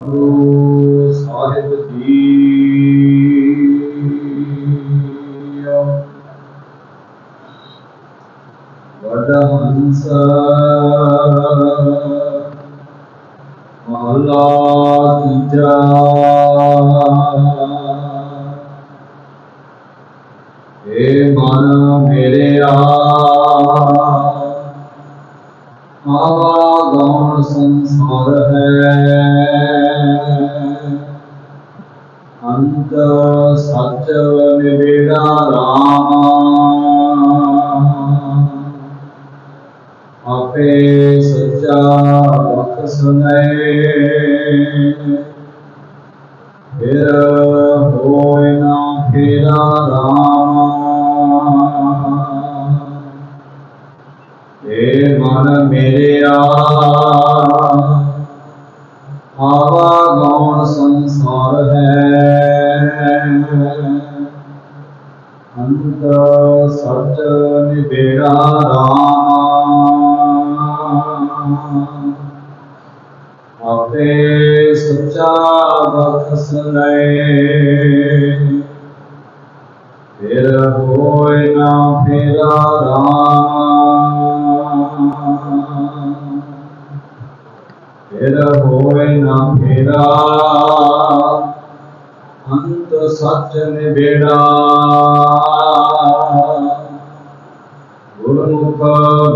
ਗੁਰੂ ਸਾਹਿਬ ਜੀ ਵਡਹੰਸ ਮਹਲਾ ਤੀਜਾ ਏ ਮਨ ਮੇਰੇ ਆ ਆਵਾਗੌਣ ਸੰਸਾਰ ਹੈ ਅੰਤ ਸੱਚ ਨਿਵੇੜਾ ਰਾਮ। ਆਪੇ ਸੱਚਾ ਵਖ ਸੁਨੇ ਫਿਰ ਹੋਇ ਨਾ ਫੇਰਾ ਰਾਮ। ਏ ਮਨ ਮੇਰਿਆ ਆਵਾ ਗੌਣ ਸੰਸਾਰ ਹੈ। ਅੰਤ ਸੱਚ ਨਿਬੇੜਾ ਰਾਮ। ਆਪੇ ਸੱਚਾ ਬਖਸ਼ ਲੈ ਫਿਰ ਹੋਇ ਨਾ ਫੇਰਾ ਰਾਮ। ਫਿਰ ਹੋਇ ਨਾ ਫੇਰਾ ਅੰਤ ਸੱਚ ਨਿਬੇੜਾ ਗੁਰਮੁਖ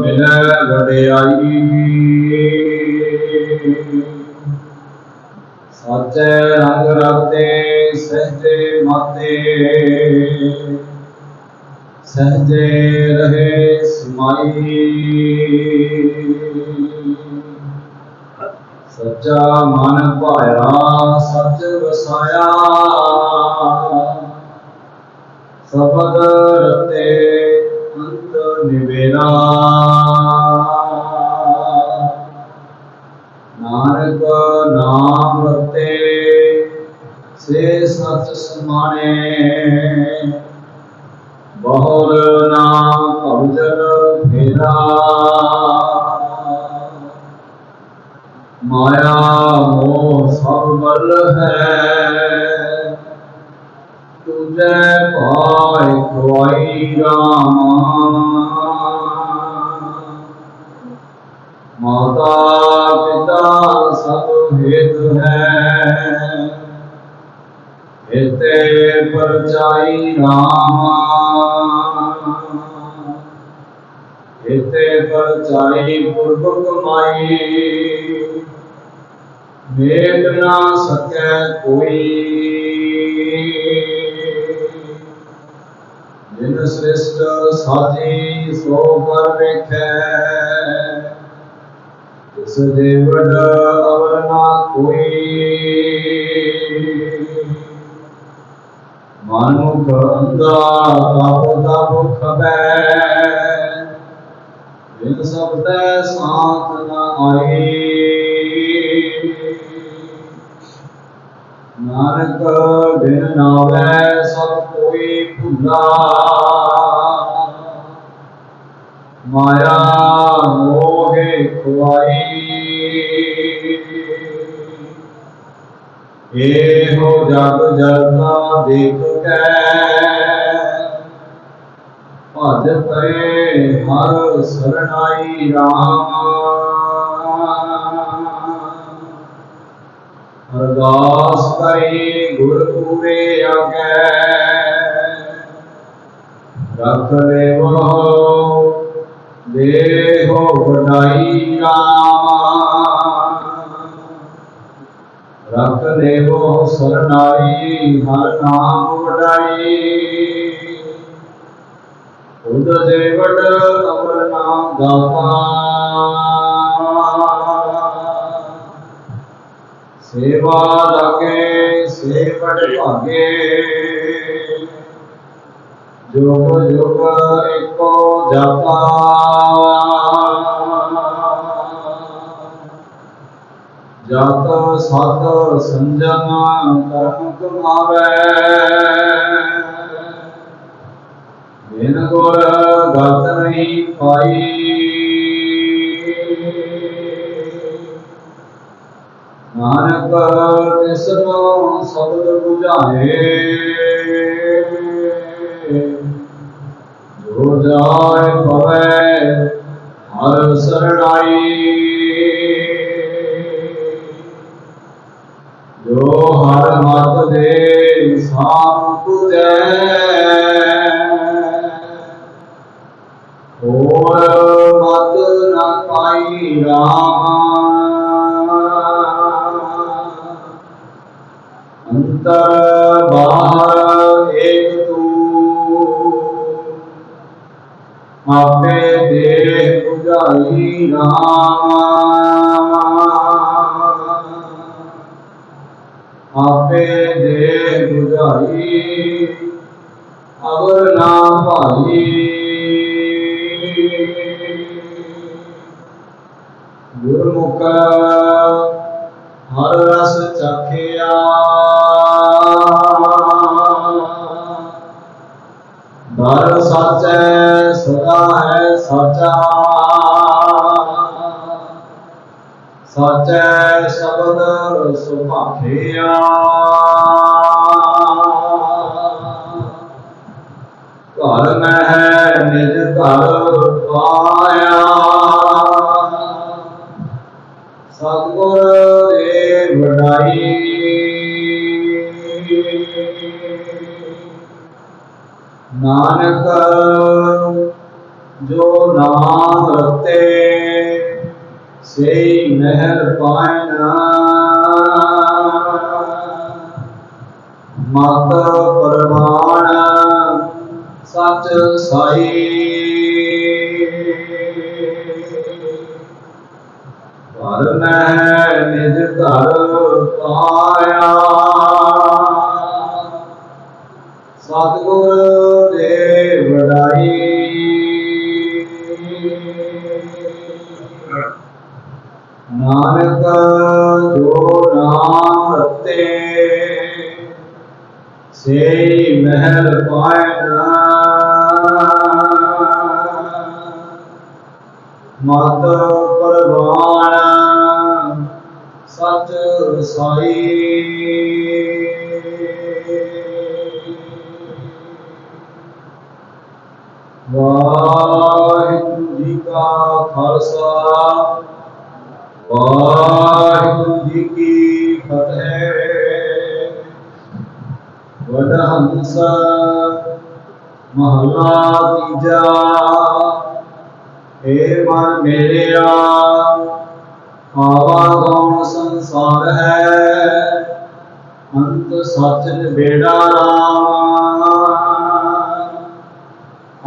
ਮਿਲੈ ਵਡਿਆਈ। ਸਚੈ ਰੰਗ ਰਤੇ ਸਹਜੇ ਮਾਤੇ। ਸਹਜੇ ਰਹੇ ਸਮਾਈ। ਸੱਚਾ ਮਨ ਭਾਇਆ, ਸੱਚ ਵਸਾਇਆ। ਸਬਦ ਰਤੇ ਅੰਤ ਨਿਵੇਰਾ। ਨਾਨਕ ਨਾਮ ਰਤੇ ਸੇ ਸਚ ਸਮਾਣੇ। ਬਹੁਰ ਨਾਮ ਭਵਜਨ ਫੇਰਾ। ਮਾਇਆ ਮੋਹ ਸਭ ਬਲ ਹੈ। ਤੁਝੇ ਪਾਇ ਖਵਾਈ ਰਾਮ। ਮਾਤਾ ਪਿਤਾ ਸਭ ਹੇਤ ਹੈ। ਇਤੇ ਪਰਚਾਈ ਰਾਮ। ਇਤੇ ਪਰਚਾਈ ਪੁਰਬ ਕਮਾਈ। ਵੇਦ ਨਾ ਸਕੈ ਕੋਈ। ਜਿਨ ਸ੍ਰਿਸ਼ਟ ਸਾਜੀ ਸੋ ਕਰ ਵੇਖੈ। ਤਿਸ ਦੇ ਵਡ ਅਵਰ ਨਾ ਕੋਈ। ਮਾਨੁਖ ਅੰਦਾ ਤਾਪ ਤਾਪ ਖਬੈ ਬਿਨ ਸਬਦੈ ਸਾਥ ਨ ਆਈ ਨਾਨਕ ਬਿਨ ਨਾਵੈ ਸਭ ਕੋਈ ਭੁਲਾ। ਮਾਇਆ ਮੋਹਿ ਖੁਆਈ। ਹੋ ਜਗ ਜਗਤਾ ਦੇਖ। ਕੈ ਭਜ ਪਏ ਹਰ ਸਰਣਾਈ ਰਾਮ। ਅਰਦਾਸ ਕਰੀ ਗੁਰ ਪੂਰੇ ਆਗੇ ਰਖ ਲੈਵੋ ਦੇਹੋ ਵਡਾਈ ਰਾਮ ਰਖ ਲੈਵੋ ਸਰਣਾਈ ਹਰ ਨਾਮ ਵਡਾਈ। ਉਦ ਦੇਵੜ ਅਮਰ ਨਾਮ ਦਾਤਾ ਸੇਵਾ ਲਾਗੇ ਸੇਵੜ ਭਾਗੇ। ਜੋਗ ਜੋਗ ਏਕੋ ਜਾਤਾ ਜਤ ਸਤ ਸੰਜਮ ਕਰਮ ਕਮਾਵੇ ਬਿਨ ਗੁਰ ਗਤ ਨਹੀਂ ਪਾਈ। ਨਾਨਕ ਤਿਸਨੋ ਸਬਦ 부ਝਾਏ ਜੋ ਜਾਏ ਪਵੈ ਹਰ ਸਰਣਾਈ ਜੋ ਹਰ ਮਤ ਦੇ ਸਾਮ ਤੁਜੈ ਆਪੇ ਦੇ 부ਝਾਈ ਰਾਮ। ਆਪੇ ਦੇ 부ਝਾਈ ਅਵਰ ਨਾ ਭਾਈ। ਗੁਰਮੁਖ ਹਰ ਰਸ ਚਖਿਆ। ਸਦਾ ਹੈ ਸਾਚਾ। ਸਾਚੈ ਸ਼ਬਦ ਸੁਭਾਖਿਆ। ਘਰ ਮਹਿ ਨਿਜ ਘਰ ਪਾਇਆ। ਸਤਿਗੁਰ ਦੇ ਵਡਾਈ। ਨਾਨਕ ਜੋ ਨਾਮ ਰਤੇ, ਸਈ ਮਹਿਲ ਪਾਇਨਾ ਮਤ ਪਰਮਾਨ, ਸਚ ਸਾਈ। ਘਰ ਮੈਂ ਨਿਜ ਘਰ ਪਾਇਆ। ਨਾਨਕ ਜੋ ਨਾਮ ਰਤੇ ਸੇ ਮਹਿਲ ਪਾਇਨਾ ਮਤ ਪਰਵਾਨ ਸਚ ਸਾਈ ਜੀ ਕੀ ਫਤਿਹ। ਵਡਹੰਸ ਮਹਲਾ ਤੀਜਾ। ਏ ਮਨ ਮੇਰਿਆ, ਆਵਾ ਗੌਣ ਸੰਸਾਰ ਹੈ? ਅੰਤ ਸੱਚ ਨਿਬੇੜਾ ਰਾਮ।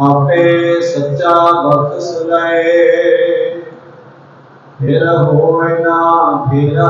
ਆਪੇ ਸੱਚਾ ਬਖਸ਼ ਲਏ। ਫਿਰ ਹੋਏ ਨਾ ਫਿਰ